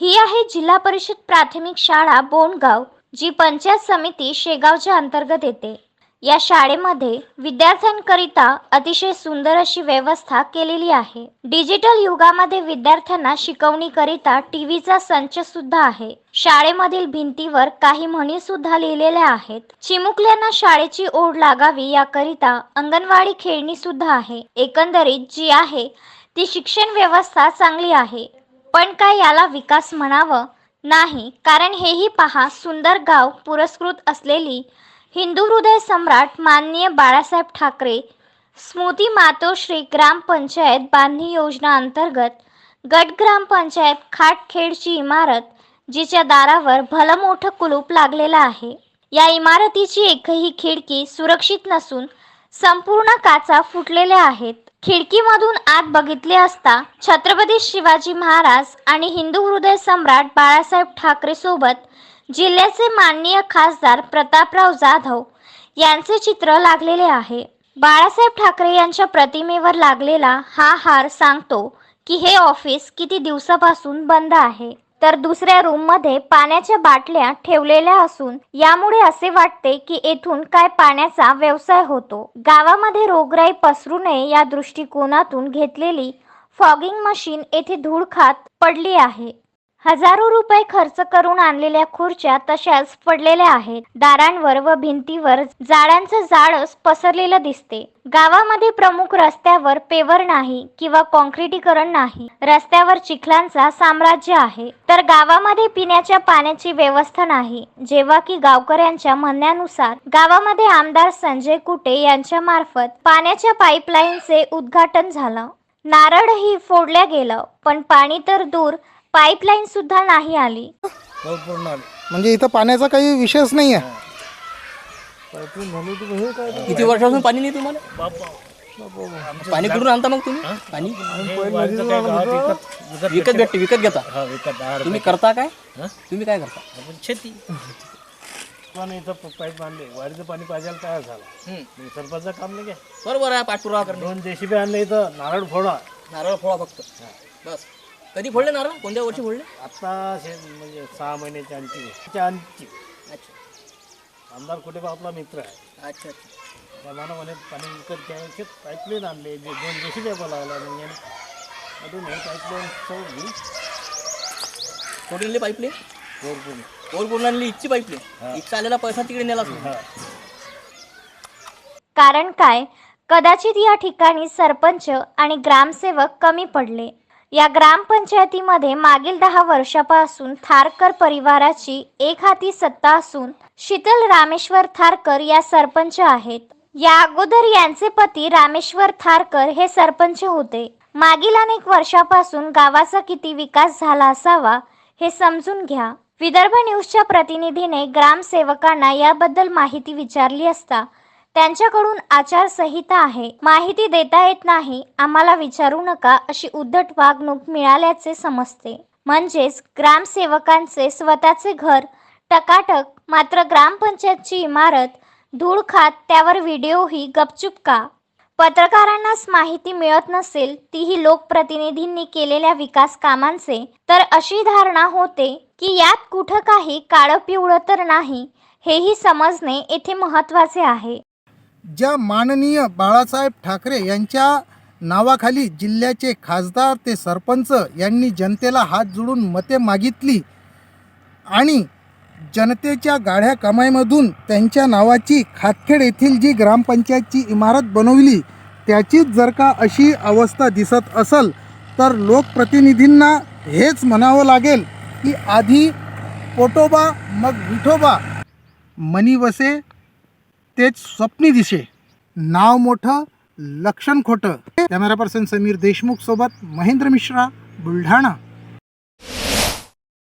ही आहे जिल्हा परिषद प्राथमिक शाळा बोंडगाव जी पंचायत समिती शेगावच्या अंतर्गत येते. या शाळेमध्ये विद्यार्थ्यांकरिता अतिशय सुंदर अशी व्यवस्था केलेली आहे. डिजिटल युगामध्ये विद्यार्थ्यांना शिकवणीकरिता टीव्हीचा संच सुद्धा आहे. शाळेमधील भिंतीवर काही म्हणी सुद्धा लिहिलेल्या आहेत. चिमुकल्यांना शाळेची ओढ लागावी याकरिता अंगणवाडी खेळणी सुद्धा आहे. एकंदरीत जी आहे ती शिक्षण व्यवस्था चांगली आहे. पण काय याला विकास म्हणावं? नाही कारण हेही पहा सुंदर गाव पुरस्कृत असलेली हिंदू हृदय सम्राट माननीय बाळासाहेब ठाकरे स्मृती मातोश्री ग्रामपंचायत बांधणी योजना अंतर्गत गट ग्रामपंचायत खाटखेडची इमारत जिच्या दारावर भलं मोठं कुलूप लागलेलं आहे. या इमारतीची एकही खिडकी सुरक्षित नसून संपूर्ण काचा फुटलेल्या आहेत. खिडकीमधून आत बघितले असता छत्रपती शिवाजी महाराज आणि हिंदू हृदय सम्राट बाळासाहेब ठाकरे सोबत जिल्ह्याचे माननीय खासदार प्रतापराव जाधव यांचे चित्र लागलेले आहे. बाळासाहेब ठाकरे यांच्या प्रतिमेवर लागलेला हा हार सांगतो की हे ऑफिस किती दिवसापासून बंद आहे. तर दुसऱ्या रूममध्ये पाण्याच्या बाटल्या ठेवलेल्या असून यामुळे असे वाटते की येथून काय पाण्याचा व्यवसाय होतो. गावामध्ये रोगराई पसरू नये या दृष्टिकोनातून घेतलेली फॉगिंग मशीन येथे धूळ खात पडली आहे. हजारो रुपये खर्च करून आणलेल्या खुर्च्या तशाच पडलेल्या आहेत. दारांवर व भिंतीवर जाळ्यांचं जाळच पसरलेलं दिसते. गावामध्ये प्रमुख रस्त्यावर पेवर नाही किंवा कॉन्क्रिटीकरण नाही. रस्त्यावर चिखलांचा साम्राज्य आहे. तर गावामध्ये पिण्याच्या पाण्याची व्यवस्था नाही. जेव्हा की गावकऱ्यांच्या म्हणण्यानुसार गावामध्ये आमदार संजय कुटे यांच्या मार्फत पाण्याच्या पाईपलाईनचे उद्घाटन झालं. नारळही फोडल्या गेलं पण पाणी तर दूर पाईपलाईन सुद्धा नाही आली. पूर्ण आले म्हणजे इथं पाण्याचा काही विषयच नाही आहे पाईपलाईन झाली तर हे काय किती वर्षापासून पाणी नाही तुम्हाला? पाणी कुठून आणता मग तुम्ही? पाणी? पहिलं काय गावात विकत भेटते विकत घेता. हा विकत दहा तुम्ही करता काय? हं? तुम्ही काय करता? शेती. पण इथं प- पाईप बांधले. वारीचं पाणी पाहिजे तयार झालं. हं. मग काम नाही काय? बरोबर आहे पाठपुरावा करणे दोन जेसीबी आणले इथं. नारळ फोडा. नारळ फोडा फक्त. बस. कधी फोडले नारळ? कोणत्या वर्षी फोडले? आता शे म्हणजे सहा महिन्याच्या आणखी त्याच्या आणखी अच्छा. आमदार कुठे आपला मित्र आहे. अच्छा अच्छा. त्याला म्हणे पाणी विकत घ्यायचे पाईपलाईन आणले जे दोन जेसीबी बोलावला मग याने अजून हे पाईपलाईन सगळं घेऊन कुठे नेली पाईपले भरपूर ओर पूर्ण आणली इच्छी पाईपले इच्छा आलेला पैसा तिकडे नेला. हा. कारण काय? कदाचित या ठिकाणी सरपंच आणि ग्रामसेवक कमी पडले. या ग्रामपंचायतीमध्ये मागील दहा वर्षापासून थारकर परिवाराची एक हाती सत्ता असून शीतल रामेश्वर थारकर या सरपंच आहेत. या अगोदर यांचे पती रामेश्वर थारकर हे सरपंच होते. मागील अनेक वर्षापासून गावाचा किती विकास झाला असावा हे समजून घ्या. विदर्भ न्यूजच्या प्रतिनिधीने ग्रामसेवकांना याबद्दल माहिती विचारली असता त्यांच्याकडून आचारसंहिता आहे. माहिती देता येत नाही. आम्हाला विचारू नका अशी उद्धट वागणूक मिळाल्याचे समजते. म्हणजेच ग्रामसेवकांचे स्वतःचे घर टकाटक मात्र ग्रामपंचायतची इमारत धूळ खात त्यावर व्हिडिओही गपचूप का? पत्रकारांनाच माहिती मिळत नसेल तीही लोकप्रतिनिधींनी केलेल्या विकास कामांचे तर अशी धारणा होते की यात कुठं काही काळं पिवळं तर नाही हेही समजणे येथे महत्त्वाचे आहे. ज्या माननीय बाळासाहेब ठाकरे यांच्या नावाखाली जिल्ह्याचे खासदार ते सरपंच यांनी जनतेला हात जोडून मते मागितली आणि जनतेच्या गाढ्या कमाईमधून त्यांच्या नावाची खातखेड येथील जी ग्रामपंचायतची इमारत बनवली त्याचीच जर का अशी अवस्था दिसत असेल तर लोकप्रतिनिधींना हेच म्हणावं लागेल की आधी पोटोबा मग विठोबा. मनी वसे तेच स्वप्नी दिशे. नाव मोठं लक्षण खोटं. कॅमेरा पर्सन समीर देशमुख सोबत महेंद्र मिश्रा बुलढाणा.